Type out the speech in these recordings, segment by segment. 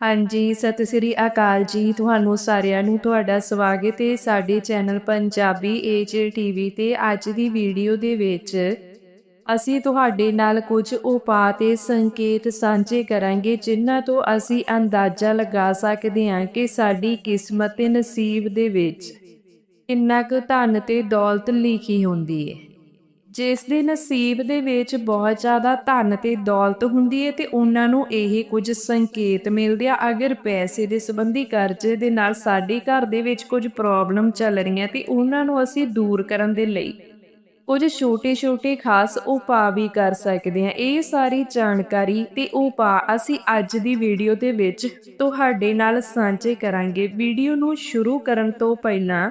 ਹਾਂਜੀ, ਸਤਿ ਸ੍ਰੀ ਅਕਾਲ ਜੀ। ਤੁਹਾਨੂੰ ਸਾਰਿਆਂ ਨੂੰ ਤੁਹਾਡਾ ਸਵਾਗਤ ਹੈ ਸਾਡੇ ਚੈਨਲ ਪੰਜਾਬੀ ਏਜੇ ਟੀਵੀ ਤੇ ਅੱਜ ਦੀ ਵੀਡੀਓ ਦੇ ਵਿੱਚ। ਅਸੀਂ ਤੁਹਾਡੇ ਨਾਲ ਕੁਝ ਉਪਾਅ ਤੇ ਸੰਕੇਤ ਸਾਂਝੇ ਕਰਾਂਗੇ, ਜਿਨ੍ਹਾਂ ਤੋਂ ਅਸੀਂ ਅੰਦਾਜ਼ਾ ਲਗਾ ਸਕਦੇ ਹਾਂ ਕਿ ਸਾਡੀ ਕਿਸਮਤ ਤੇ ਨਸੀਬ ਦੇ ਵਿੱਚ ਕਿੰਨਾ ਕੁ ਧਨ ਤੇ ਦੌਲਤ ਲਿਖੀ ਹੁੰਦੀ ਹੈ। ਜਿਸ ਦੇ ਨਸੀਬ ਦੇ ਵਿੱਚ ਬਹੁਤ ਜ਼ਿਆਦਾ ਧਨ ਤੇ ਦੌਲਤ ਹੁੰਦੀ ਹੈ ਤੇ ਉਹਨਾਂ ਨੂੰ ਇਹ ਕੁਝ ਸੰਕੇਤ ਮਿਲਦੇ ਆ। ਅਗਰ ਪੈਸੇ ਦੇ ਸੰਬੰਧੀ ਕਰਜ਼ੇ ਦੇ ਨਾਲ ਸਾਡੇ ਘਰ ਦੇ ਵਿੱਚ ਕੁਝ ਪ੍ਰੋਬਲਮ ਚੱਲ ਰਹੀਆਂ ਤੇ ਉਹਨਾਂ ਨੂੰ ਅਸੀਂ ਦੂਰ ਕਰਨ ਦੇ ਲਈ ਕੁਝ ਛੋਟੇ-ਛੋਟੇ ਖਾਸ ਉਪਾਅ ਵੀ ਕਰ ਸਕਦੇ ਹਾਂ। ਇਹ ਸਾਰੀ ਜਾਣਕਾਰੀ ਤੇ ਉਪਾਅ ਅਸੀਂ ਅੱਜ ਦੀ ਵੀਡੀਓ ਦੇ ਵਿੱਚ ਤੁਹਾਡੇ ਨਾਲ ਸਾਂਝੇ ਕਰਾਂਗੇ। ਵੀਡੀਓ ਨੂੰ ਸ਼ੁਰੂ ਕਰਨ ਤੋਂ ਪਹਿਲਾਂ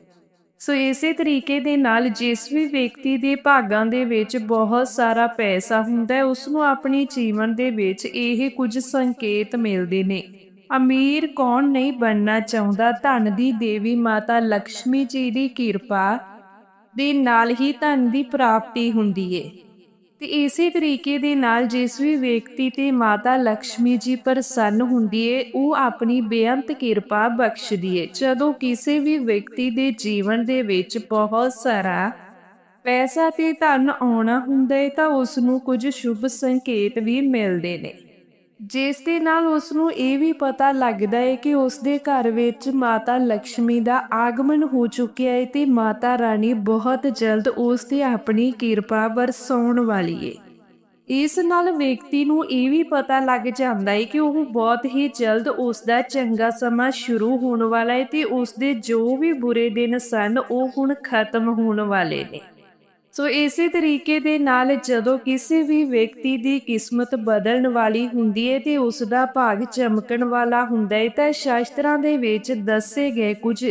ਸੋ ਇਸੇ ਤਰੀਕੇ ਦੇ ਨਾਲ ਜਿਸ ਵੀ ਵਿਅਕਤੀ ਦੇ ਭਾਗਾਂ ਦੇ ਵਿੱਚ ਬਹੁਤ ਸਾਰਾ ਪੈਸਾ ਹੁੰਦਾ ਹੈ, ਉਸ ਨੂੰ ਆਪਣੀ ਜੀਵਨ ਦੇ ਵਿੱਚ ਇਹ ਕੁਝ ਸੰਕੇਤ ਮਿਲਦੇ ਨੇ। ਅਮੀਰ ਕੌਣ ਨਹੀਂ ਬਣਨਾ ਚਾਹੁੰਦਾ? ਧਨ ਦੀ ਦੇਵੀ ਮਾਤਾ ਲక్ష్ਮੀ ਜੀ ਦੀ ਕਿਰਪਾ ਦੇ ਨਾਲ ਹੀ ਧਨ ਦੀ ਪ੍ਰਾਪਤੀ ਹੁੰਦੀ ਏ। ਤੇ ਇਸੇ ਤਰੀਕੇ ਦੇ ਨਾਲ ਜਿਸ ਵੀ ਵਿਅਕਤੀ ਤੇ ਮਾਤਾ ਲక్ష్ਮੀ ਜੀ ਪ੍ਰਸੰਨ ਹੁੰਦੀ ਏ, ਉਹ ਆਪਣੀ ਬੇਅੰਤ ਕਿਰਪਾ ਬਖਸ਼ਦੀ ਏ। ਜਦੋਂ ਕਿਸੇ ਵੀ ਵਿਅਕਤੀ ਦੇ ਜੀਵਨ ਦੇ ਵਿੱਚ ਬਹੁਤ ਸਾਰਾ ਪੈਸਾ ਤੇ ਧਨ ਆਉਣਾ ਹੁੰਦਾ ਏ, ਤਾਂ ਉਸ ਨੂੰ ਕੁਝ ਸ਼ੁਭ ਸੰਕੇਤ ਵੀ ਮਿਲਦੇ ਨੇ। ਜਿਸ ਦੇ ਨਾਲ ਉਸ ਨੂੰ ਇਹ ਵੀ ਪਤਾ ਲੱਗਦਾ ਹੈ ਕਿ ਉਸ ਦੇ ਘਰ ਵਿੱਚ ਮਾਤਾ ਲక్ష్ਮੀ ਦਾ ਆਗਮਨ ਹੋ ਚੁੱਕਿਆ ਹੈ ਤੇ ਮਾਤਾ ਰਾਣੀ ਬਹੁਤ ਜਲਦ ਉਸ ਤੇ ਆਪਣੀ ਕਿਰਪਾ ਵਰਸਾਉਣ ਵਾਲੀ ਹੈ। ਇਸ ਨਾਲ ਵਿਅਕਤੀ ਨੂੰ ਇਹ ਵੀ ਪਤਾ ਲੱਗ ਜਾਂਦਾ ਹੈ ਕਿ ਉਹ ਬਹੁਤ ਹੀ ਜਲਦ ਉਸ ਦਾ ਚੰਗਾ ਸਮਾਂ ਸ਼ੁਰੂ ਹੋਣ ਵਾਲਾ ਹੈ ਤੇ ਉਸ ਦੇ ਜੋ ਵੀ ਬੁਰੇ ਦਿਨ ਸਨ, ਉਹ ਹੁਣ ਖਤਮ ਹੋਣ ਵਾਲੇ ਨੇ। ਸੋ ਇਸੇ ਤਰੀਕੇ ਦੇ ਨਾਲ ਜਦੋਂ ਕਿਸੇ ਵੀ ਵਿਅਕਤੀ ਦੀ ਕਿਸਮਤ ਬਦਲਣ ਵਾਲੀ ਹੁੰਦੀ ਹੈ ਤੇ ਉਸ ਦਾ ਭਾਗ ਚਮਕਣ ਵਾਲਾ ਹੁੰਦਾ ਹੈ ਤਾਂ ਸ਼ਾਸਤਰਾਂ ਦੇ ਵਿੱਚ ਦੱਸੇ ਗਏ ਕੁਝ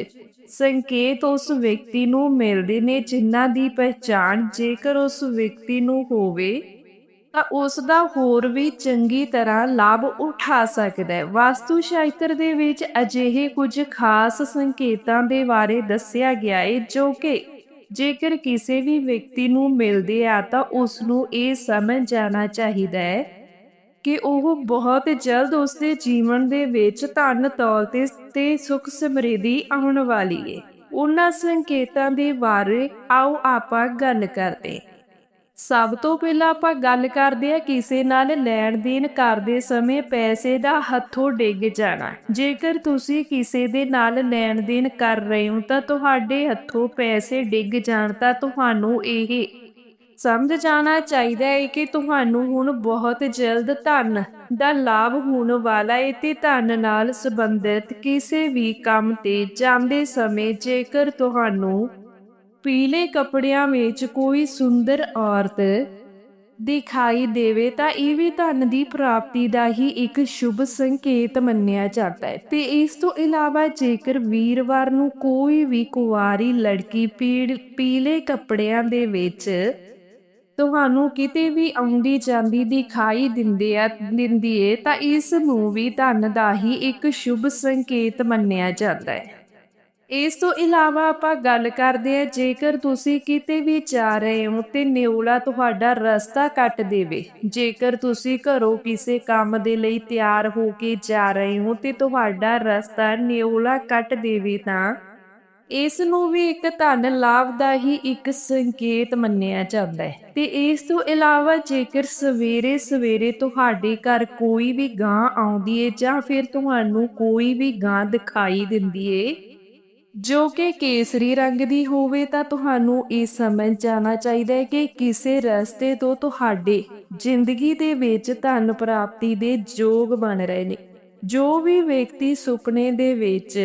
ਸੰਕੇਤ ਉਸ ਵਿਅਕਤੀ ਨੂੰ ਮਿਲਦੇ ਨੇ ਜਿਨ੍ਹਾਂ ਦੀ ਪਹਿਚਾਣ ਜੇਕਰ ਉਸ ਵਿਅਕਤੀ ਨੂੰ ਹੋਵੇ, ਤਾਂ ਉਸ ਦਾ ਹੋਰ ਵੀ ਚੰਗੀ ਤਰ੍ਹਾਂ ਲਾਭ ਉਠਾ ਸਕਦਾ ਹੈ ਵਾਸਤੂ ਸ਼ਾਸਤਰ ਦੇ ਵਿੱਚ ਅਜਿਹੇ ਕੁਝ ਖਾਸ ਸੰਕੇਤਾਂ ਦੇ ਬਾਰੇ ਦੱਸਿਆ ਗਿਆ ਹੈ ਜੋ ਕਿ ਜੇਕਰ ਕਿਸੇ ਵੀ ਵਿਅਕਤੀ ਨੂੰ ਮਿਲਦੇ ਆ ਤਾਂ ਉਸ ਨੂੰ ਇਹ ਸਮਝ ਜਾਣਾ ਚਾਹੀਦਾ ਹੈ ਕਿ ਉਹ ਬਹੁਤ ਜਲਦ ਉਸ ਦੇ ਜੀਵਨ ਦੇ ਵਿੱਚ ਧਨ, ਦੌਲਤ ਤੇ ਸੁਖ ਸਮਰਿੱਧੀ ਆਉਣ ਵਾਲੀ ਹੈ ਉਹਨਾਂ ਸੰਕੇਤਾਂ ਦੇ ਬਾਰੇ ਆਓ ਆਪਾਂ ਗੱਲ ਕਰਦੇ। ਸਭ ਤੋਂ ਪਹਿਲਾਂ ਆਪਾਂ ਗੱਲ ਕਰਦੇ ਆ ਕਿਸੇ ਨਾਲ ਲੈਣ ਦੇਣ ਕਰਦੇ ਸਮੇਂ ਪੈਸੇ ਦਾ ਹੱਥੋਂ ਡਿੱਗ ਜਾਣਾ। ਜੇਕਰ ਤੁਸੀਂ ਕਿਸੇ ਦੇ ਨਾਲ ਲੈਣ ਦੇਣ ਕਰ ਰਹੇ ਹੋ ਤਾਂ ਤੁਹਾਡੇ ਹੱਥੋਂ ਪੈਸੇ ਡਿੱਗ ਜਾਣ ਤਾਂ ਤੁਹਾਨੂੰ ਇਹ ਸਮਝ ਜਾਣਾ ਚਾਹੀਦਾ ਹੈ ਕਿ ਤੁਹਾਨੂੰ ਹੁਣ ਬਹੁਤ ਜਲਦ ਧਨ ਦਾ ਲਾਭ ਹੋਣ ਵਾਲਾ ਹੈ ਤੇ ਧਨ ਨਾਲ ਸੰਬੰਧਿਤ ਕਿਸੇ ਵੀ ਕੰਮ ਤੇ ਜਾਂਦੇ ਸਮੇਂ ਜੇਕਰ ਤੁਹਾਨੂੰ ਪੀਲੇ ਕੱਪੜਿਆਂ ਵਿੱਚ ਕੋਈ ਸੁੰਦਰ ਔਰਤ ਦਿਖਾਈ ਦੇਵੇ ਤਾਂ ਇਹ ਵੀ ਧਨ ਦੀ ਪ੍ਰਾਪਤੀ ਦਾ ਹੀ ਇੱਕ ਸ਼ੁਭ ਸੰਕੇਤ ਮੰਨਿਆ ਜਾਂਦਾ ਹੈ। ਤੇ ਇਸ ਤੋਂ ਇਲਾਵਾ ਜੇਕਰ ਵੀਰਵਾਰ ਨੂੰ ਕੋਈ ਵੀ ਕੁਵਾਰੀ ਲੜਕੀ ਪੀਲੇ ਕੱਪੜਿਆਂ ਦੇ ਵਿੱਚ ਤੁਹਾਨੂੰ ਕਿਤੇ ਵੀ ਆਉਂਦੀ ਜਾਂਦੀ ਦਿਖਾਈ ਦਿੰਦੇ ਆ ਦਿੰਦੀ ਏ ਤਾਂ ਇਸ ਨੂੰ ਵੀ ਧਨ ਦਾ ਹੀ ਇੱਕ ਸ਼ੁਭ ਸੰਕੇਤ ਮੰਨਿਆ ਜਾਂਦਾ ਹੈ। ਇਸ ਤੋਂ ਇਲਾਵਾ ਆਪਾਂ ਗੱਲ ਕਰਦੇ ਹਾਂ, ਜੇਕਰ ਤੁਸੀਂ ਕਿਤੇ ਵੀ ਜਾ ਰਹੇ ਹੋ ਤੇ ਨਿਉਲਾ ਤੁਹਾਡਾ ਰਸਤਾ ਕੱਟ ਦੇਵੇ, ਜੇਕਰ ਤੁਸੀਂ ਘਰੋਂ ਕਿਸੇ ਕੰਮ ਦੇ ਲਈ ਤਿਆਰ ਹੋ ਕੇ ਜਾ ਰਹੇ ਹੋ ਤੇ ਤੁਹਾਡਾ ਰਸਤਾ ਨਿਉਲਾ ਕੱਟ ਦੇਵੇ ਤਾਂ, ਇਸ ਨੂੰ ਵੀ ਇੱਕ ਧਨ ਲਾਭ ਦਾ ਹੀ ਇੱਕ ਸੰਕੇਤ ਮੰਨਿਆ ਜਾਂਦਾ ਹੈ। ਤੇ ਇਸ ਤੋਂ ਇਲਾਵਾ ਜੇਕਰ ਸਵੇਰੇ ਸਵੇਰੇ ਤੁਹਾਡੇ ਘਰ ਕੋਈ ਵੀ ਗਾਂ ਆਉਂਦੀ ਏ ਜਾਂ ਫਿਰ ਤੁਹਾਨੂੰ ਕੋਈ ਵੀ ਗਾਂ ਦਿਖਾਈ ਦਿੰਦੀ ਏ ਜੋ ਕਿ ਕੇਸਰੀ ਰੰਗ ਦੀ ਹੋਵੇ ਤਾਂ ਤੁਹਾਨੂੰ ਇਹ ਸਮਝ ਜਾਣਾ ਚਾਹੀਦਾ ਹੈ ਕਿ ਕਿਸੇ ਰਸਤੇ ਤੋਂ ਤੁਹਾਡੇ ਜ਼ਿੰਦਗੀ ਦੇ ਵਿੱਚ ਧਨ ਪ੍ਰਾਪਤੀ ਦੇ ਯੋਗ ਬਣ ਰਹੇ ਨੇ। ਜੋ ਵੀ ਵਿਅਕਤੀ ਸੁਪਨੇ ਦੇ ਵਿੱਚ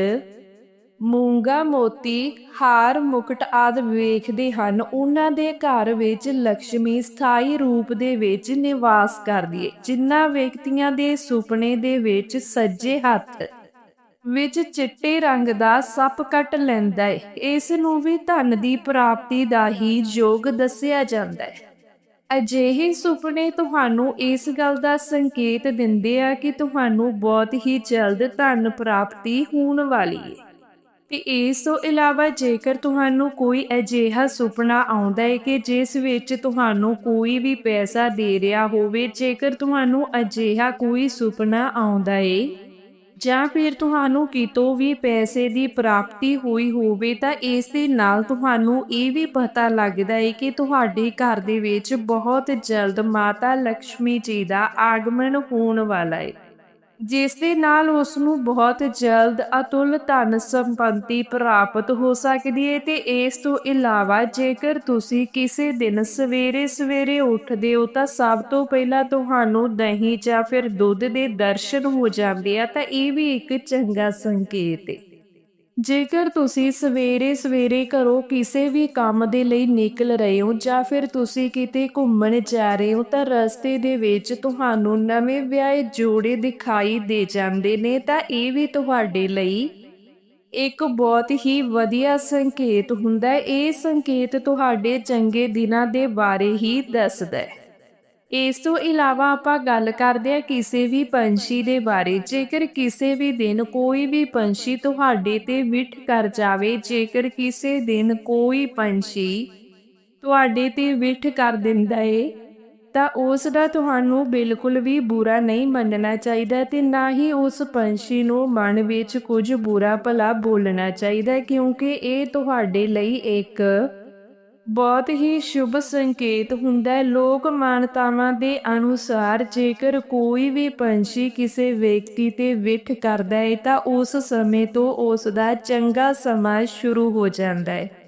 ਮੂੰਗਾ, ਮੋਤੀ, ਹਾਰ, ਮੁਕਟ ਆਦ ਵੇਖਦੇ ਹਨ, ਉਹਨਾਂ ਦੇ ਘਰ ਵਿੱਚ ਲక్ష్ਮੀ ਸਥਾਈ ਰੂਪ ਦੇ ਵਿੱਚ ਨਿਵਾਸ ਕਰਦੀ ਹੈ। ਜਿਨ੍ਹਾਂ ਵਿਅਕਤੀਆਂ ਦੇ ਸੁਪਨੇ ਦੇ ਵਿੱਚ ਸੱਜੇ ਹੱਥ ਵਿੱਚ ਚਿੱਟੇ ਰੰਗ ਦਾ ਸੱਪ ਕੱਟ ਲੈਂਦਾ ਹੈ ਇਸ ਨੂੰ ਵੀ ਧਨ ਦੀ ਪ੍ਰਾਪਤੀ ਦਾ ਹੀ ਯੋਗ ਦੱਸਿਆ ਜਾਂਦਾ ਹੈ ਅਜਿਹੇ ਸੁਪਨੇ ਤੁਹਾਨੂੰ ਇਸ ਗੱਲ ਦਾ ਸੰਕੇਤ ਦਿੰਦੇ ਆ ਕਿ ਤੁਹਾਨੂੰ ਬਹੁਤ ਹੀ ਜਲਦ ਧਨ ਪ੍ਰਾਪਤੀ ਹੋਣ ਵਾਲੀ ਹੈ ਤੇ ਇਸ ਤੋਂ ਇਲਾਵਾ ਜੇਕਰ ਤੁਹਾਨੂੰ ਕੋਈ ਅਜਿਹਾ ਸੁਪਨਾ ਆਉਂਦਾ ਹੈ ਕਿ ਜਿਸ ਵਿੱਚ ਤੁਹਾਨੂੰ ਕੋਈ ਵੀ ਪੈਸਾ ਦੇ ਰਿਹਾ ਹੋਵੇ, ਜੇਕਰ ਤੁਹਾਨੂੰ ਅਜਿਹਾ ਕੋਈ ਸੁਪਨਾ ਆਉਂਦਾ ਹੈ ਜਾਂ ਫਿਰ ਤੁਹਾਨੂੰ ਕਿਤੋਂ ਵੀ ਪੈਸੇ ਦੀ ਪ੍ਰਾਪਤੀ ਹੋਈ ਹੋਵੇ ਤਾਂ ਇਸ ਦੇ ਨਾਲ ਤੁਹਾਨੂੰ ਇਹ ਵੀ ਪਤਾ ਲੱਗਦਾ ਹੈ ਕਿ ਤੁਹਾਡੇ ਘਰ ਦੇ ਵਿੱਚ ਬਹੁਤ ਜਲਦ ਮਾਤਾ ਲక్ష్ਮੀ ਜੀ ਦਾ ਆਗਮਨ ਹੋਣ ਵਾਲਾ ਹੈ ਜਿਸ ਦੇ ਨਾਲ ਉਸ ਨੂੰ ਬਹੁਤ ਜਲਦ ਅਤੁੱਲ ਧਨ ਸੰਪਤੀ ਪ੍ਰਾਪਤ ਹੋ ਸਕਦੀ ਹੈ ਤੇ ਇਸ ਤੋਂ ਇਲਾਵਾ ਜੇਕਰ ਤੁਸੀਂ ਕਿਸੇ ਦਿਨ ਸਵੇਰੇ ਸਵੇਰੇ ਉੱਠਦੇ ਹੋ ਤਾਂ ਸਭ ਤੋਂ ਪਹਿਲਾਂ ਤੁਹਾਨੂੰ ਦਹੀਂ ਜਾਂ ਫਿਰ ਦੁੱਧ ਦੇ ਦਰਸ਼ਨ ਹੋ ਜਾਂਦੇ ਆ, ਤਾਂ ਇਹ ਵੀ ਇੱਕ ਚੰਗਾ ਸੰਕੇਤ ਹੈ ਜੇਕਰ ਤੁਸੀਂ ਸਵੇਰੇ ਸਵੇਰੇ ਘਰੋਂ ਕਿਸੇ ਵੀ ਕੰਮ ਦੇ ਲਈ ਨਿਕਲ ਰਹੇ ਹੋ ਜਾਂ ਫਿਰ ਤੁਸੀਂ ਕਿਤੇ ਘੁੰਮਣ ਜਾ ਰਹੇ ਹੋ, ਤਾਂ ਰਸਤੇ ਦੇ ਵਿੱਚ ਤੁਹਾਨੂੰ ਨਵੇਂ ਵਿਆਹੇ ਜੋੜੇ ਦਿਖਾਈ ਦੇ ਜਾਂਦੇ ਨੇ। ਤਾਂ ਇਹ ਵੀ ਤੁਹਾਡੇ ਲਈ ਇੱਕ ਬਹੁਤ ਹੀ ਵਧੀਆ ਸੰਕੇਤ ਹੁੰਦਾ ਹੈ। ਇਹ ਸੰਕੇਤ ਤੁਹਾਡੇ ਚੰਗੇ ਦਿਨਾਂ ਦੇ ਬਾਰੇ ਹੀ ਦੱਸਦਾ ਹੈ। ਇਸ ਤੋਂ ਇਲਾਵਾ ਆਪਾਂ ਗੱਲ ਕਰਦੇ ਹਾਂ ਕਿਸੇ ਵੀ ਪੰਛੀ ਦੇ ਬਾਰੇ। ਜੇਕਰ ਕਿਸੇ ਵੀ ਦਿਨ ਕੋਈ ਵੀ ਪੰਛੀ ਤੁਹਾਡੇ ਤੇ ਵਿਠ ਕਰ ਜਾਵੇ, ਜੇਕਰ ਕਿਸੇ ਦਿਨ ਕੋਈ ਪੰਛੀ ਤੁਹਾਡੇ ਤੇ ਵਿਠ ਕਰ ਦਿੰਦਾ ਏ, ਤਾਂ ਉਸ ਦਾ ਤੁਹਾਨੂੰ ਬਿਲਕੁਲ ਵੀ ਬੁਰਾ ਨਹੀਂ ਮੰਨਣਾ ਚਾਹੀਦਾ ਤੇ ਨਾ ਹੀ ਉਸ ਪੰਛੀ ਨੂੰ ਮਨ ਵਿੱਚ ਕੁਝ ਬੁਰਾ ਭਲਾ ਬੋਲਣਾ ਚਾਹੀਦਾ, ਕਿਉਂਕਿ ਇਹ ਤੁਹਾਡੇ ਲਈ ਇੱਕ ਬਹੁਤ ਹੀ ਸ਼ੁਭ ਸੰਕੇਤ ਹੁੰਦਾ ਹੈ। ਲੋਕ ਮਾਨਤਾਵਾਂ ਦੇ ਅਨੁਸਾਰ ਜੇਕਰ ਕੋਈ ਵੀ ਪੰਛੀ ਕਿਸੇ ਵਿਅਕਤੀ ਤੇ ਵਿਠ ਕਰਦਾ ਹੈ, ਤਾਂ ਉਸ ਸਮੇਂ ਤੋਂ ਉਸ ਦਾ ਚੰਗਾ ਸਮਾਂ ਸ਼ੁਰੂ ਹੋ ਜਾਂਦਾ ਹੈ।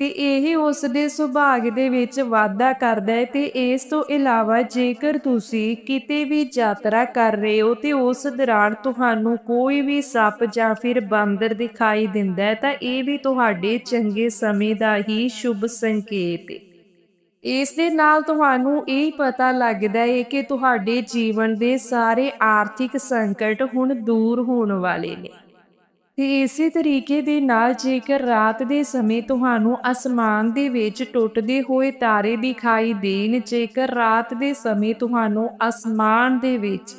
ਤੇ ਇਹ ਉਸ ਦੇ ਸੁਭਾਗ ਦੇ ਵਿੱਚ ਵਾਧਾ ਕਰਦਾ ਹੈ ਤੇ ਇਸ ਤੋਂ ਇਲਾਵਾ ਜੇਕਰ ਤੁਸੀਂ ਕਿਤੇ ਵੀ ਯਾਤਰਾ ਕਰ ਰਹੇ ਹੋ ਤੇ ਉਸ ਦੌਰਾਨ ਤੁਹਾਨੂੰ ਕੋਈ ਵੀ ਸੱਪ ਜਾਂ ਫਿਰ ਬਾਂਦਰ ਦਿਖਾਈ ਦਿੰਦਾ ਹੈ, ਤਾਂ ਇਹ ਵੀ ਤੁਹਾਡੇ ਚੰਗੇ ਸਮੇਂ ਦਾ ਹੀ ਸ਼ੁਭ ਸੰਕੇਤ ਹੈ। ਇਸ ਦੇ ਨਾਲ ਤੁਹਾਨੂੰ ਇਹ ਪਤਾ ਲੱਗਦਾ ਹੈ ਕਿ ਤੁਹਾਡੇ ਜੀਵਨ ਦੇ ਸਾਰੇ ਆਰਥਿਕ ਸੰਕਟ ਹੁਣ ਦੂਰ ਹੋਣ ਵਾਲੇ ਨੇ। ਤੇ ਇਸੇ ਤਰੀਕੇ ਦੇ ਨਾਲ ਜੇਕਰ ਰਾਤ ਦੇ ਸਮੇਂ ਤੁਹਾਨੂੰ ਅਸਮਾਨ ਦੇ ਵਿੱਚ ਟੁੱਟਦੇ ਹੋਏ ਤਾਰੇ ਦਿਖਾਈ ਦੇਣ, ਜੇਕਰ ਰਾਤ ਦੇ ਸਮੇਂ ਤੁਹਾਨੂੰ ਅਸਮਾਨ ਦੇ ਵਿੱਚ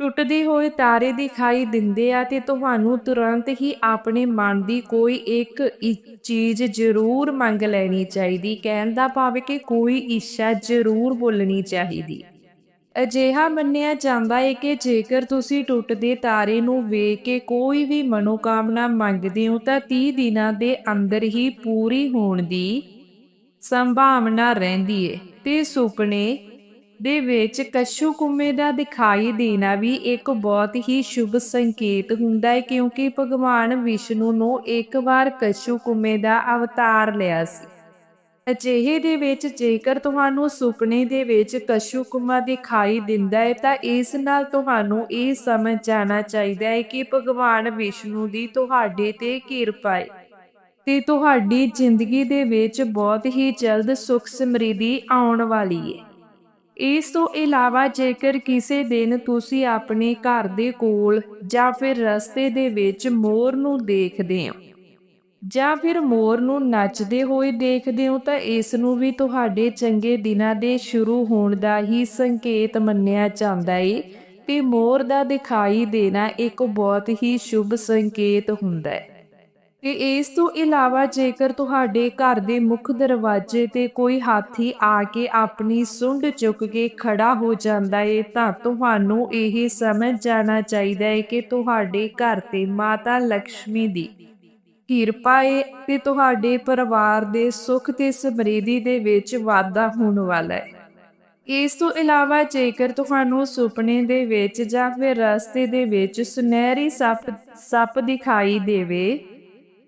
ਟੁੱਟਦੇ ਹੋਏ ਤਾਰੇ ਦਿਖਾਈ ਦਿੰਦੇ ਆ, ਤੇ ਤੁਹਾਨੂੰ ਤੁਰੰਤ ਹੀ ਆਪਣੇ ਮਨ ਦੀ ਕੋਈ ਇੱਕ ਚੀਜ਼ ਜ਼ਰੂਰ ਮੰਗ ਲੈਣੀ ਚਾਹੀਦੀ। ਕਹਿਣ ਦਾ ਭਾਵ ਕਿ ਕੋਈ ਇੱਛਾ ਜ਼ਰੂਰ ਬੋਲਣੀ ਚਾਹੀਦੀ। ਅਜਿਹਾ ਮੰਨਿਆ ਜਾਂਦਾ ਹੈ ਕਿ ਜੇਕਰ ਤੁਸੀਂ ਟੁੱਟਦੇ ਤਾਰੇ ਨੂੰ ਵੇਖ ਕੇ ਕੋਈ ਵੀ ਮਨੋਕਾਮਨਾ ਮੰਗਦੇ ਹੋ ਤਾਂ 30 ਦਿਨਾਂ ਦੇ ਅੰਦਰ ਹੀ ਪੂਰੀ ਹੋਣ ਦੀ ਸੰਭਾਵਨਾ ਰਹਿੰਦੀ ਹੈ ਤੇ ਸੁਪਨੇ ਦੇ ਵਿੱਚ ਕਸ਼ੂ ਕੁੰਮੇ ਦਾ ਦਿਖਾਈ ਦੇਣਾ ਵੀ ਇੱਕ ਬਹੁਤ ਹੀ ਸ਼ੁਭ ਸੰਕੇਤ ਹੁੰਦਾ ਹੈ ਕਿਉਂਕਿ ਭਗਵਾਨ ਵਿਸ਼ਨੂੰ ਨੂੰ ਇੱਕ ਵਾਰ ਕਸ਼ੂ ਕੁੰਮੇ ਦਾ ਅਵਤਾਰ ਲਿਆ ਸੀ। ਅਜਿਹੇ ਦੇ ਵਿੱਚ ਜੇਕਰ ਤੁਹਾਨੂੰ ਸੁਪਨੇ ਦੇ ਵਿੱਚ ਕਸ਼ੂਕੁਮਾ ਦਿਖਾਈ ਦਿੰਦਾ ਹੈ, ਤਾਂ ਇਸ ਨਾਲ ਤੁਹਾਨੂੰ ਇਹ ਸਮਝ ਜਾਣਾ ਚਾਹੀਦਾ ਹੈ ਕਿ ਭਗਵਾਨ ਵਿਸ਼ਨੂੰ ਦੀ ਤੁਹਾਡੇ ਤੇ ਕਿਰਪਾ ਹੈ। ਤੇ ਤੁਹਾਡੀ ਜ਼ਿੰਦਗੀ ਦੇ ਵਿੱਚ ਬਹੁਤ ਹੀ ਜਲਦ ਸੁਖ ਸਮਰਿੱਧੀ ਆਉਣ ਵਾਲੀ ਹੈ। ਇਸ ਤੋਂ ਇਲਾਵਾ ਜੇਕਰ ਕਿਸੇ ਦਿਨ ਤੁਸੀਂ ਆਪਣੇ ਘਰ ਦੇ ਕੋਲ ਜਾਂ ਫਿਰ ਰਸਤੇ ਦੇ ਵਿੱਚ ਮੋਰ ਨੂੰ ਦੇਖਦੇ ਹੋ ਜਾਂ ਫਿਰ ਮੋਰ ਨੂੰ ਨੱਚਦੇ ਹੋਏ ਦੇਖਦੇ ਹੋ ਤਾਂ ਇਸ ਨੂੰ ਵੀ ਤੁਹਾਡੇ ਚੰਗੇ ਦਿਨਾਂ ਦੇ ਸ਼ੁਰੂ ਹੋਣ ਦਾ ਹੀ ਸੰਕੇਤ ਮੰਨਿਆ ਜਾਂਦਾ ਹੈ ਤੇ ਮੋਰ ਦਾ ਦਿਖਾਈ ਦੇਣਾ ਇੱਕ ਬਹੁਤ ਹੀ ਸ਼ੁਭ ਸੰਕੇਤ ਹੁੰਦਾ ਹੈ ਤੇ ਇਸ ਤੋਂ ਇਲਾਵਾ ਜੇਕਰ ਤੁਹਾਡੇ ਘਰ ਦੇ ਮੁੱਖ ਦਰਵਾਜ਼ੇ ਤੇ ਕੋਈ ਹਾਥੀ ਆ ਕੇ ਆਪਣੀ ਸੁੰਡ ਚੁੱਕ ਕੇ ਖੜਾ ਹੋ ਜਾਂਦਾ ਏ, ਤਾਂ ਤੁਹਾਨੂੰ ਇਹ ਸਮਝ ਜਾਣਾ ਚਾਹੀਦਾ ਹੈ ਕਿ ਤੁਹਾਡੇ ਘਰ ਤੇ ਮਾਤਾ ਲక్ష్ਮੀ ਦੀ ਕਿਰਪਾ ਏ ਤੇ ਤੁਹਾਡੇ ਪਰਿਵਾਰ ਦੇ ਸੁੱਖ ਤੇ ਸਮਰਿੱਧੀ ਦੇ ਵਿੱਚ ਵਾਧਾ ਹੋਣ ਵਾਲਾ ਹੈ। ਇਸ ਤੋਂ ਇਲਾਵਾ ਜੇਕਰ ਤੁਹਾਨੂੰ ਸੁਪਨੇ ਦੇ ਵਿੱਚ ਜਾਂ ਫਿਰ ਰਸਤੇ ਦੇ ਵਿੱਚ ਸੁਨਹਿਰੀ ਸੱਪ ਸੱਪ ਦਿਖਾਈ ਦੇਵੇ,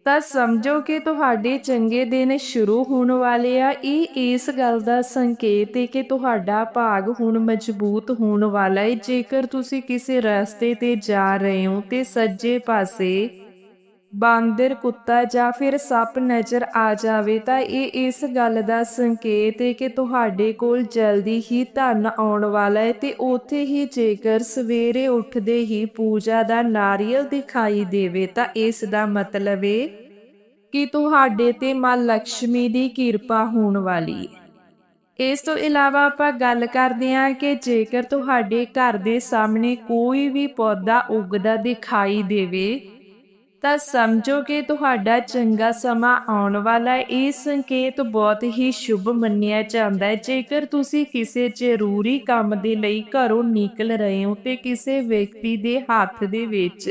ਤਾਂ ਸਮਝੋ ਕਿ ਤੁਹਾਡੇ ਚੰਗੇ ਦਿਨ ਸ਼ੁਰੂ ਹੋਣ ਵਾਲੇ ਆ। ਇਹ ਇਸ ਗੱਲ ਦਾ ਸੰਕੇਤ ਹੈ ਕਿ ਤੁਹਾਡਾ ਭਾਗ ਹੁਣ ਮਜ਼ਬੂਤ ਹੋਣ ਵਾਲਾ ਹੈ। ਜੇਕਰ ਤੁਸੀਂ ਕਿਸੇ ਰਸਤੇ ਤੇ ਜਾ ਰਹੇ ਹੋ ਤੇ ਸੱਜੇ ਪਾਸੇ ਬਾਂਦਰ, ਕੁੱਤਾ ਜਾਂ ਫਿਰ ਸੱਪ ਨਜ਼ਰ ਆ ਜਾਵੇ ਤਾਂ ਇਹ ਇਸ ਗੱਲ ਦਾ ਸੰਕੇਤ ਹੈ ਕਿ ਤੁਹਾਡੇ ਕੋਲ ਜਲਦੀ ਹੀ ਧਨ ਆਉਣ ਵਾਲਾ ਹੈ ਤੇ ਉੱਥੇ ਹੀ ਜੇਕਰ ਸਵੇਰੇ ਉੱਠਦੇ ਹੀ ਪੂਜਾ ਦਾ ਨਾਰੀਅਲ ਦਿਖਾਈ ਦੇਵੇ ਤਾਂ ਇਸ ਦਾ ਮਤਲਬ ਹੈ ਕਿ ਤੁਹਾਡੇ ਤੇ ਮਾਂ ਲక్ష్ਮੀ ਦੀ ਕਿਰਪਾ ਹੋਣ ਵਾਲੀ ਹੈ। ਇਸ ਤੋਂ ਇਲਾਵਾ ਆਪਾਂ ਗੱਲ ਕਰਦੇ ਹਾਂ ਕਿ ਜੇਕਰ ਤੁਹਾਡੇ ਘਰ ਦੇ ਸਾਹਮਣੇ ਕੋਈ ਵੀ ਪੌਦਾ ਉੱਗਦਾ ਦਿਖਾਈ ਦੇਵੇ ਤਾਂ ਸਮਝੋ ਕਿ ਤੁਹਾਡਾ ਚੰਗਾ ਸਮਾਂ ਆਉਣ ਵਾਲਾ ਹੈ। ਇਹ ਸੰਕੇਤ ਬਹੁਤ ਹੀ ਸ਼ੁਭ ਮੰਨਿਆ ਜਾਂਦਾ ਹੈ। ਜੇਕਰ ਤੁਸੀਂ ਕਿਸੇ ਜ਼ਰੂਰੀ ਕੰਮ ਦੇ ਲਈ ਘਰੋਂ ਨਿਕਲ ਰਹੇ ਹੋ ਤੇ ਕਿਸੇ ਵਿਅਕਤੀ ਦੇ ਹੱਥ ਦੇ ਵਿੱਚ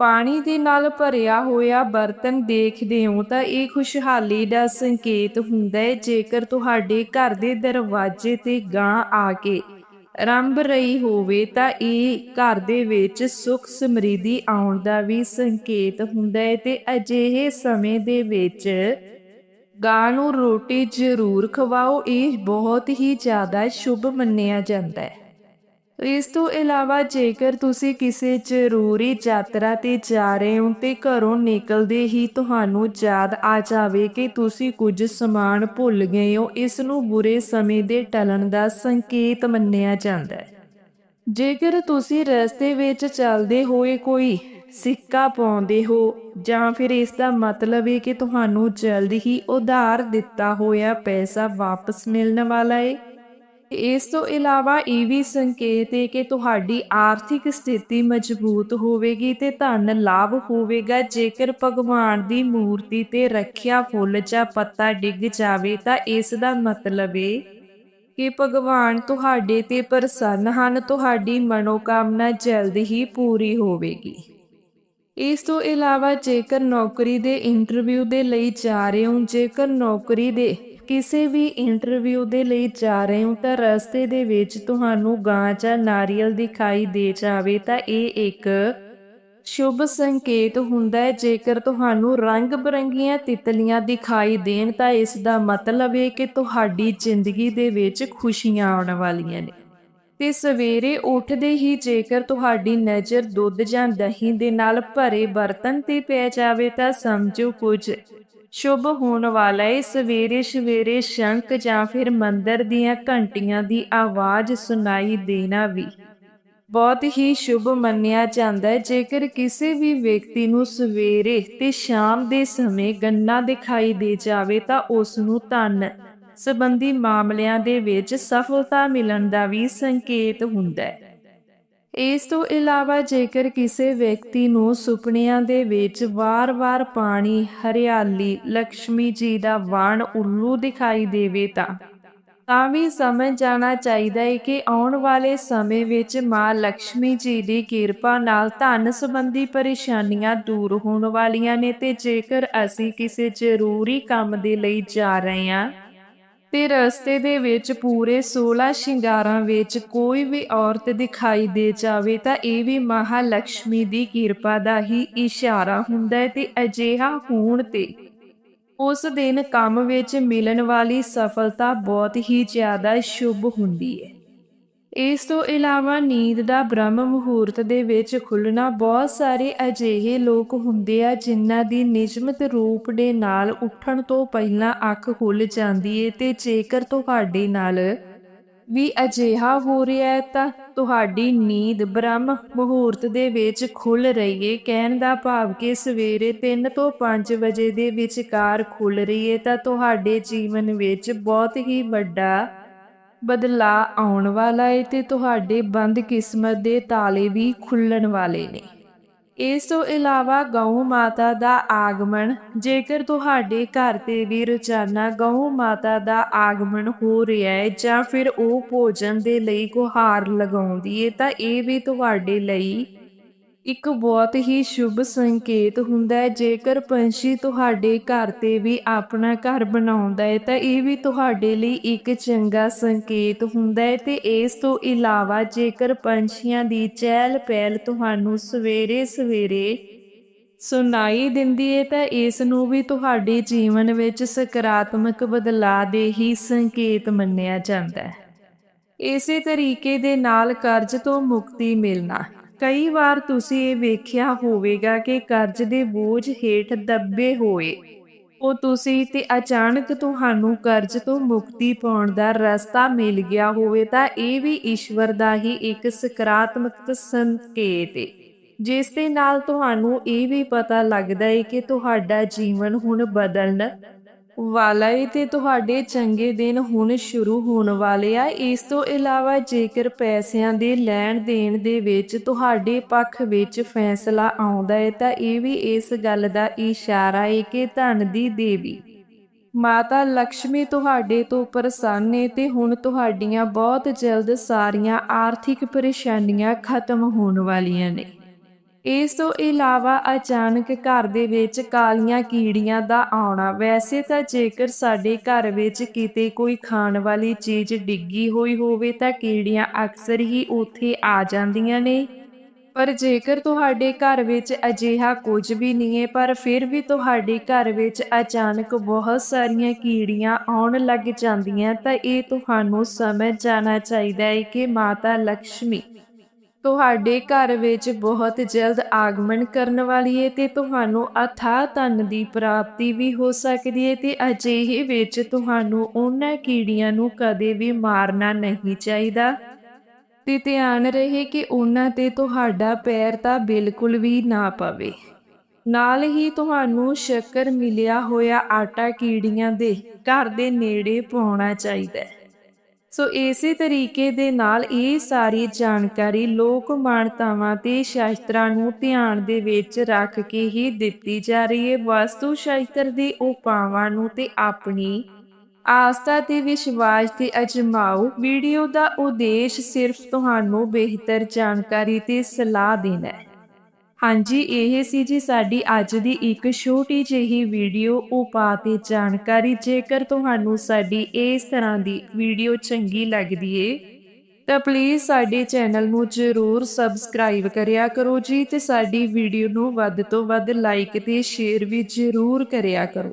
ਪਾਣੀ ਦੇ ਨਾਲ ਭਰਿਆ ਹੋਇਆ ਬਰਤਨ ਦੇਖਦੇ ਹੋ ਤਾਂ ਇਹ ਖੁਸ਼ਹਾਲੀ ਦਾ ਸੰਕੇਤ ਹੁੰਦਾ ਹੈ। ਜੇਕਰ ਤੁਹਾਡੇ ਘਰ ਦੇ ਦਰਵਾਜ਼ੇ ਤੇ ਗਾਂ ਆ ਕੇ ਰੰਭ ਰਹੀ ਹੋਵੇ ਤਾਂ ਇਹ ਘਰ ਦੇ ਵਿੱਚ ਸੁੱਖ ਸਮਰਿੱਧੀ ਆਉਣ ਦਾ ਵੀ ਸੰਕੇਤ ਹੁੰਦਾ ਹੈ ਤੇ ਅਜਿਹੇ ਸਮੇਂ ਦੇ ਵਿੱਚ ਗਾਂ ਨੂੰ ਰੋਟੀ ਜ਼ਰੂਰ ਖਵਾਓ, ਇਹ ਬਹੁਤ ਹੀ ਜ਼ਿਆਦਾ ਸ਼ੁਭ ਮੰਨਿਆ ਜਾਂਦਾ ਹੈ। ਇਸ ਤੋਂ ਇਲਾਵਾ ਜੇਕਰ ਤੁਸੀਂ ਕਿਸੇ ਜ਼ਰੂਰੀ ਯਾਤਰਾ ਤੇ ਜਾ ਰਹੇ ਹੋ ਤੇ ਘਰੋਂ ਨਿਕਲਦੇ ਹੀ ਤੁਹਾਨੂੰ ਯਾਦ ਆ ਜਾਵੇ ਕਿ ਤੁਸੀਂ ਕੁਝ ਸਮਾਨ ਭੁੱਲ ਗਏ ਹੋ, ਇਸ ਨੂੰ ਬੁਰੇ ਸਮੇਂ ਦੇ ਟਲਣ ਦਾ ਸੰਕੇਤ ਮੰਨਿਆ ਜਾਂਦਾ ਹੈ। ਜੇਕਰ ਤੁਸੀਂ ਰਸਤੇ ਵਿੱਚ ਚੱਲਦੇ ਹੋਏ ਕੋਈ ਸਿੱਕਾ ਪਾਉਂਦੇ ਹੋ ਜਾਂ ਫਿਰ ਇਸ ਦਾ ਮਤਲਬ ਹੈ ਕਿ ਤੁਹਾਨੂੰ ਜਲਦ ਹੀ ਉਧਾਰ ਦਿੱਤਾ ਹੋਇਆ ਪੈਸਾ ਵਾਪਸ ਮਿਲਣ ਵਾਲਾ ਹੈ ਇਸ ਤੋਂ ਇਲਾਵਾ ਇਹ ਵੀ ਸੰਕੇਤ ਹੈ ਕਿ ਤੁਹਾਡੀ ਆਰਥਿਕ ਸਥਿਤੀ ਮਜ਼ਬੂਤ ਹੋਵੇਗੀ ਤੇ ਧਨ ਲਾਭ ਹੋਵੇਗਾ। ਜੇਕਰ ਭਗਵਾਨ ਦੀ ਮੂਰਤੀ ਤੇ ਰੱਖਿਆ ਫੁੱਲ ਜਾਂ ਪੱਤਾ ਡਿੱਗ ਜਾਵੇ ਤਾਂ ਇਸ ਦਾ ਮਤਲਬ ਹੈ ਕਿ ਭਗਵਾਨ ਤੁਹਾਡੇ ਤੇ ਪ੍ਰਸੰਨ ਹਨ, ਤੁਹਾਡੀ ਮਨੋਕਾਮਨਾ ਜਲਦ ਹੀ ਪੂਰੀ ਹੋਵੇਗੀ। ਇਸ ਤੋਂ ਇਲਾਵਾ ਜੇਕਰ ਨੌਕਰੀ ਦੇ ਇੰਟਰਵਿਊ ਦੇ ਲਈ ਜਾ ਰਹੇ ਹੋ, ਜੇਕਰ ਨੌਕਰੀ ਦੇ ਕਿਸੇ ਵੀ ਇੰਟਰਵਿਊ ਦੇ ਲਈ ਜਾ ਰਹੇ ਹੋ ਤਾਂ ਰਸਤੇ ਦੇ ਵਿੱਚ ਤੁਹਾਨੂੰ ਗਾਂ ਜਾਂ ਨਾਰੀਅਲ ਦਿਖਾਈ ਦੇ ਜਾਵੇ ਤਾਂ ਇਹ ਇੱਕ ਸ਼ੁਭ ਸੰਕੇਤ ਹੁੰਦਾ ਹੈ। ਜੇਕਰ ਤੁਹਾਨੂੰ ਰੰਗ ਬਰੰਗੀਆਂ ਤਿਤਲੀਆਂ ਦਿਖਾਈ ਦੇਣ ਤਾਂ ਇਸ ਦਾ ਮਤਲਬ ਹੈ ਕਿ ਤੁਹਾਡੀ ਜ਼ਿੰਦਗੀ ਦੇ ਵਿੱਚ ਖੁਸ਼ੀਆਂ ਆਉਣ ਵਾਲੀਆਂ ਨੇ। ਤੇ ਸਵੇਰੇ ਉੱਠਦੇ ਹੀ ਜੇਕਰ ਤੁਹਾਡੀ ਨਜ਼ਰ ਦੁੱਧ ਜਾਂ ਦਹੀਂ ਦੇ ਨਾਲ ਭਰੇ ਬਰਤਨ ਤੇ ਪੈ ਜਾਵੇ ਤਾਂ ਸਮਝੋ ਕੁਝ ਸ਼ੁਭ ਹੋਣ ਵਾਲਾ ਹੈ ਸਵੇਰੇ ਸਵੇਰੇ ਸ਼ੰਖ ਜਾਂ ਫਿਰ ਮੰਦਰ ਦੀਆਂ ਘੰਟੀਆਂ ਦੀ ਆਵਾਜ਼ ਸੁਣਾਈ ਦੇਣਾ ਵੀ। ਬਹੁਤ ਹੀ ਸ਼ੁਭ ਮੰਨਿਆ ਜਾਂਦਾ ਹੈ ਜੇਕਰ ਕਿਸੇ ਵੀ ਵਿਅਕਤੀ ਨੂੰ ਸਵੇਰੇ ਤੇ ਸ਼ਾਮ ਦੇ ਸਮੇਂ ਗੰਨਾ ਦਿਖਾਈ ਦੇ ਜਾਵੇ ਤਾਂ ਉਸ ਨੂੰ ਧਨ ਸੰਬੰਧੀ ਮਾਮਲਿਆਂ ਦੇ ਵਿੱਚ ਸਫਲਤਾ ਮਿਲਣ ਦਾ ਵੀ ਸੰਕੇਤ ਹੁੰਦਾ ਹੈ ਇਸ ਤੋਂ ਇਲਾਵਾ ਜੇਕਰ ਕਿਸੇ ਵਿਅਕਤੀ ਨੂੰ ਸੁਪਨਿਆਂ ਦੇ ਵਿੱਚ ਵਾਰ-ਵਾਰ ਪਾਣੀ, ਹਰਿਆਲੀ, ਲక్ష్ਮੀ ਜੀ ਦਾ ਵਾਣ ਉੱਲੂ ਦਿਖਾਈ ਦੇਵੇ ਤਾਂ ਤਾਂ ਵੀ ਸਮਝ ਜਾਣਾ ਚਾਹੀਦਾ ਹੈ ਕਿ ਆਉਣ ਵਾਲੇ ਸਮੇਂ ਵਿੱਚ ਮਾਂ ਲక్ష్ਮੀ ਜੀ ਦੀ ਕਿਰਪਾ ਨਾਲ ਧਨ ਸੰਬੰਧੀ ਪਰੇਸ਼ਾਨੀਆਂ ਦੂਰ ਹੋਣ ਵਾਲੀਆਂ ਨੇ ਤੇ ਜੇਕਰ ਅਸੀਂ ਕਿਸੇ ਜ਼ਰੂਰੀ ਕੰਮ ਦੇ ਲਈ ਜਾ ਰਹੇ ਹਾਂ ਤੇ ਰਸਤੇ ਦੇ ਵਿੱਚ ਪੂਰੇ 16 ਸ਼ਿੰਗਾਰਾਂ ਵਿੱਚ ਕੋਈ ਵੀ ਔਰਤ ਦਿਖਾਈ ਦੇ ਜਾਵੇ ਤਾਂ ਇਹ ਵੀ ਮਹਾਲక్ష్ਮੀ ਦੀ ਕਿਰਪਾ ਦਾ ਹੀ ਇਸ਼ਾਰਾ ਹੁੰਦਾ ਹੈ ਤੇ ਅਜਿਹਾ ਹੋਣ ਤੇ ਉਸ ਦਿਨ ਕੰਮ ਵਿੱਚ ਮਿਲਣ ਵਾਲੀ ਸਫਲਤਾ ਬਹੁਤ ਹੀ ਜ਼ਿਆਦਾ ਸ਼ੁਭ ਹੁੰਦੀ ਹੈ। ਇਸ ਤੋਂ ਇਲਾਵਾ ਨੀਂਦ ਦਾ ਬ੍ਰਹਮ ਮੁਹੂਰਤ ਦੇ ਵਿੱਚ ਖੁੱਲਣਾ ਬਹੁਤ ਸਾਰੇ ਅਜਿਹੇ ਲੋਕ ਹੁੰਦੇ ਆ ਜਿਨ੍ਹਾਂ ਦੀ ਨਿਯਮਿਤ ਰੂਪ ਦੇ ਨਾਲ ਉੱਠਣ ਤੋਂ ਪਹਿਲਾਂ ਅੱਖ ਖੁੱਲ ਜਾਂਦੀ ਏ ਤੇ ਜੇਕਰ ਤੁਹਾਡੇ ਨਾਲ ਵੀ ਅਜਿਹਾ ਹੋ ਰਿਹਾ ਹੈ ਤਾਂ ਤੁਹਾਡੀ ਨੀਂਦ ਬ੍ਰਹਮ ਮੁਹੂਰਤ ਦੇ ਵਿੱਚ ਖੁੱਲ ਰਹੀ ਏ। ਕਹਿਣ ਦਾ ਭਾਵ ਕਿ ਸਵੇਰੇ 3 ਤੋਂ 5 ਵਜੇ ਦੇ ਵਿਚਕਾਰ ਖੁੱਲ ਰਹੀ ਏ ਤਾਂ ਤੁਹਾਡੇ ਜੀਵਨ ਵਿੱਚ ਬਹੁਤ ਹੀ ਵੱਡਾ ਬਦਲਾਅ ਆਉਣ ਵਾਲਾ ਹੈ ਤੇ ਤੁਹਾਡੇ ਬੰਦ ਕਿਸਮਤ ਦੇ ਤਾਲੇ ਵੀ ਖੁੱਲਣ ਵਾਲੇ ਨੇ। ਇਸ ਤੋਂ ਇਲਾਵਾ ਗਊ ਮਾਤਾ ਦਾ ਆਗਮਨ, ਜੇਕਰ ਤੁਹਾਡੇ ਘਰ ਤੇ ਵੀ ਰੋਜ਼ਾਨਾ ਗਊ ਮਾਤਾ ਦਾ ਆਗਮਨ ਹੋ ਰਿਹਾ ਹੈ ਜਾਂ ਫਿਰ ਉਹ ਭੋਜਨ ਦੇ ਲਈ ਗੁਹਾਰ ਲਗਾਉਂਦੀ ਹੈ ਤਾਂ ਇਹ ਵੀ ਤੁਹਾਡੇ ਲਈ ਇੱਕ ਬਹੁਤ ਹੀ ਸ਼ੁਭ ਸੰਕੇਤ ਹੁੰਦਾ ਹੈ, ਜੇਕਰ ਪੰਛੀ ਤੁਹਾਡੇ ਘਰ ਤੇ ਵੀ ਆਪਣਾ ਘਰ ਬਣਾਉਂਦਾ ਹੈ, ਤਾਂ ਇਹ ਵੀ ਤੁਹਾਡੇ ਲਈ ਇੱਕ ਚੰਗਾ ਸੰਕੇਤ ਹੁੰਦਾ ਹੈ। ਤੇ ਇਸ ਤੋਂ ਇਲਾਵਾ ਜੇਕਰ ਪੰਛੀਆਂ ਦੀ ਚਹਿਲ ਪਹਿਲ ਤੁਹਾਨੂੰ ਸਵੇਰੇ ਸਵੇਰੇ ਸੁਣਾਈ ਦਿੰਦੀ ਹੈ, ਤਾਂ ਇਸ ਨੂੰ ਵੀ ਤੁਹਾਡੇ ਜੀਵਨ ਵਿੱਚ ਸਕਾਰਾਤਮਕ ਬਦਲਾਅ ਦੇ ਹੀ ਸੰਕੇਤ ਮੰਨਿਆ ਜਾਂਦਾ ਹੈ। ਇਸੇ ਤਰੀਕੇ ਦੇ ਨਾਲ ਕਰਜ਼ ਤੋਂ ਮੁਕਤੀ ਮਿਲਣਾ। ਕਈ ਵਾਰ ਤੁਸੀਂ ਇਹ ਵੇਖਿਆ ਹੋਵੇਗਾ ਕਿ ਕਰਜ਼ ਦੇ ਬੋਝ ਹੇਠ ਦੱਬੇ ਹੋਏ। ਉਹ ਤੁਸੀਂ ਤੇ ਅਚਾਨਕ ਤੁਹਾਨੂੰ ਕਰਜ਼ ਤੋਂ ਮੁਕਤੀ ਪਾਉਣ ਦਾ ਰਸਤਾ ਮਿਲ ਗਿਆ ਹੋਵੇ ਤਾਂ ਇਹ ਵੀ ਈਸ਼ਵਰ ਦਾ ਹੀ ਇੱਕ ਸਕਾਰਾਤਮਕ ਸੰਕੇਤ ਹੈ ਜਿਸ ਦੇ ਨਾਲ ਤੁਹਾਨੂੰ ਇਹ ਵੀ ਪਤਾ ਲੱਗਦਾ ਹੈ ਕਿ ਤੁਹਾਡਾ ਜੀਵਨ ਹੁਣ ਬਦਲਣ ਵਾਲਾ ਏ ਤੇ ਤੁਹਾਡੇ ਚੰਗੇ ਦਿਨ ਹੁਣ ਸ਼ੁਰੂ ਹੋਣ ਵਾਲੇ ਆ। ਇਸ ਤੋਂ ਇਲਾਵਾ ਜੇਕਰ ਪੈਸਿਆਂ ਦੇ ਲੈਣ ਦੇਣ ਦੇ ਵਿੱਚ ਤੁਹਾਡੇ ਪੱਖ ਵਿੱਚ ਫੈਸਲਾ ਆਉਂਦਾ ਹੈ ਤਾਂ ਇਹ ਵੀ ਇਸ ਗੱਲ ਦਾ ਇਸ਼ਾਰਾ ਹੈ ਕਿ ਧਨ ਦੀ ਦੇਵੀ ਮਾਤਾ ਲక్ష్ਮੀ ਤੁਹਾਡੇ ਤੋਂ ਪ੍ਰਸੰਨ ਹੈ ਤੇ ਹੁਣ ਤੁਹਾਡੀਆਂ ਬਹੁਤ ਜਲਦ ਸਾਰੀਆਂ ਆਰਥਿਕ ਪਰੇਸ਼ਾਨੀਆਂ ਖਤਮ ਹੋਣ ਵਾਲੀਆਂ ਨੇ। ਇਸ ਤੋਂ ਇਲਾਵਾ ਅਚਾਨਕ ਘਰ ਦੇ ਵਿੱਚ ਕਾਲੀਆਂ ਕੀੜੀਆਂ ਦਾ ਆਉਣਾ। ਵੈਸੇ ਤਾਂ ਜੇਕਰ ਸਾਡੇ ਘਰ ਵਿੱਚ ਕਿਤੇ ਕੋਈ ਖਾਣ ਵਾਲੀ ਚੀਜ਼ ਡਿੱਗੀ ਹੋਈ ਹੋਵੇ ਤਾਂ ਕੀੜੀਆਂ ਅਕਸਰ ਹੀ ਉੱਥੇ ਆ ਜਾਂਦੀਆਂ ਨੇ। ਪਰ ਜੇਕਰ ਤੁਹਾਡੇ ਘਰ ਵਿੱਚ ਅਜਿਹਾ ਕੁਝ ਵੀ ਨਹੀਂ ਹੈ, ਪਰ ਫਿਰ ਵੀ ਤੁਹਾਡੇ ਘਰ ਵਿੱਚ ਅਚਾਨਕ ਬਹੁਤ ਸਾਰੀਆਂ ਕੀੜੀਆਂ ਆਉਣ ਲੱਗ ਜਾਂਦੀਆਂ, ਤਾਂ ਇਹ ਤੁਹਾਨੂੰ ਸਮਝ ਜਾਣਾ ਚਾਹੀਦਾ ਹੈ ਕਿ ਮਾਤਾ ਲక్ష్ਮੀ ਤੁਹਾਡੇ ਘਰ ਵਿੱਚ ਬਹੁਤ ਜਲਦ ਆਗਮਨ ਕਰਨ ਵਾਲੀ ਹੈ ਤੇ ਤੁਹਾਨੂੰ ਅਥਾਹ ਧਨ ਦੀ ਪ੍ਰਾਪਤੀ ਵੀ ਹੋ ਸਕਦੀ ਹੈ ਤੇ ਅਜਿਹੇ ਵਿੱਚ ਤੁਹਾਨੂੰ ਉਹਨਾਂ ਕੀੜੀਆਂ ਨੂੰ ਕਦੇ ਵੀ ਮਾਰਨਾ ਨਹੀਂ ਚਾਹੀਦਾ। ਤੇ ਧਿਆਨ ਰਹੇ ਕਿ ਉਹਨਾਂ ਤੇ ਤੁਹਾਡਾ ਪੈਰ ਤਾਂ ਬਿਲਕੁਲ ਵੀ ਨਾ ਪਵੇ। ਨਾਲ ਹੀ ਤੁਹਾਨੂੰ ਸ਼ੱਕਰ ਮਿਲਿਆ ਹੋਇਆ ਆਟਾ ਕੀੜੀਆਂ ਦੇ ਘਰ ਦੇ ਨੇੜੇ ਪਾਉਣਾ ਚਾਹੀਦਾ ਹੈ। ਸੋ ਇਸੇ ਤਰੀਕੇ ਦੇ ਨਾਲ ਇਹ ਸਾਰੀ ਜਾਣਕਾਰੀ ਲੋਕ ਮਾਨਤਾਵਾਂ ਤੇ ਸ਼ਾਸਤਰਾਂ ਨੂੰ ਧਿਆਨ ਦੇ ਵਿੱਚ ਰੱਖ ਕੇ ਹੀ ਦਿੱਤੀ ਜਾ ਰਹੀ ਹੈ। ਵਾਸਤੂ ਸ਼ਾਸਤਰ ਦੇ ਉਪਾਵਾਂ ਨੂੰ ਤੇ ਆਪਣੀ ਆਸਥਾ ਤੇ ਵਿਸ਼ਵਾਸ ਤੇ ਅਜਮਾਓ। ਵੀਡੀਓ ਦਾ ਉਦੇਸ਼ ਸਿਰਫ ਤੁਹਾਨੂੰ ਬਿਹਤਰ ਜਾਣਕਾਰੀ ਤੇ ਸਲਾਹ ਦੇਣਾ ਹੈ। ਹਾਂਜੀ, ਇਹ ਸੀ ਜੀ ਸਾਡੀ ਅੱਜ ਦੀ ਇੱਕ ਛੋਟੀ ਜਿਹੀ ਵੀਡੀਓ। ਉਪਾਅ ਤੇ ਜਾਣਕਾਰੀ, ਜੇਕਰ ਤੁਹਾਨੂੰ ਸਾਡੀ ਇਸ ਤਰ੍ਹਾਂ ਦੀ ਵੀਡੀਓ ਚੰਗੀ ਲੱਗਦੀ ਏ, ਤਾਂ ਪਲੀਜ਼ ਸਾਡੇ ਚੈਨਲ ਨੂੰ ਜ਼ਰੂਰ ਸਬਸਕ੍ਰਾਈਬ ਕਰਿਆ ਕਰੋ ਜੀ ਤੇ ਸਾਡੀ ਵੀਡੀਓ ਨੂੰ ਵੱਧ ਤੋਂ ਵੱਧ ਲਾਈਕ ਤੇ ਸ਼ੇਅਰ ਵੀ ਜ਼ਰੂਰ ਕਰਿਆ ਕਰੋ।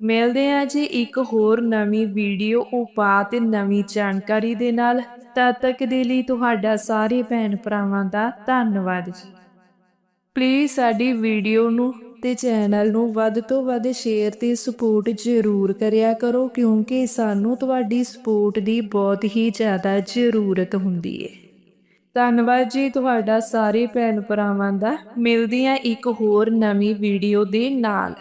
ਮਿਲਦੇ ਆ ਜੀ ਇੱਕ ਹੋਰ ਨਵੀਂ ਵੀਡੀਓ ਉਪਾਅ ਤੇ ਨਵੀਂ ਜਾਣਕਾਰੀ ਦੇ ਨਾਲ। ਤਦ ਤੱਕ ਦੇ ਲਈ ਤੁਹਾਡਾ ਸਾਰੇ ਭੈਣ ਭਰਾਵਾਂ ਦਾ ਧੰਨਵਾਦ ਜੀ। ਪਲੀਜ਼ ਸਾਡੀ ਵੀਡੀਓ ਨੂੰ ਤੇ ਚੈਨਲ ਨੂੰ ਵੱਧ ਤੋਂ ਵੱਧ ਸ਼ੇਅਰ ਤੇ ਸਪੋਰਟ ਜ਼ਰੂਰ ਕਰਿਆ ਕਰੋ, ਕਿਉਂਕਿ ਸਾਨੂੰ ਤੁਹਾਡੀ ਸਪੋਰਟ ਦੀ ਬਹੁਤ ਹੀ ਜ਼ਿਆਦਾ ਜ਼ਰੂਰਤ ਹੁੰਦੀ ਹੈ ਧੰਨਵਾਦ ਜੀ ਤੁਹਾਡਾ ਸਾਰੇ ਭੈਣ ਭਰਾਵਾਂ ਦਾ। ਮਿਲਦੀਆਂ ਇੱਕ ਹੋਰ ਨਵੀਂ ਵੀਡੀਓ ਦੇ ਨਾਲ।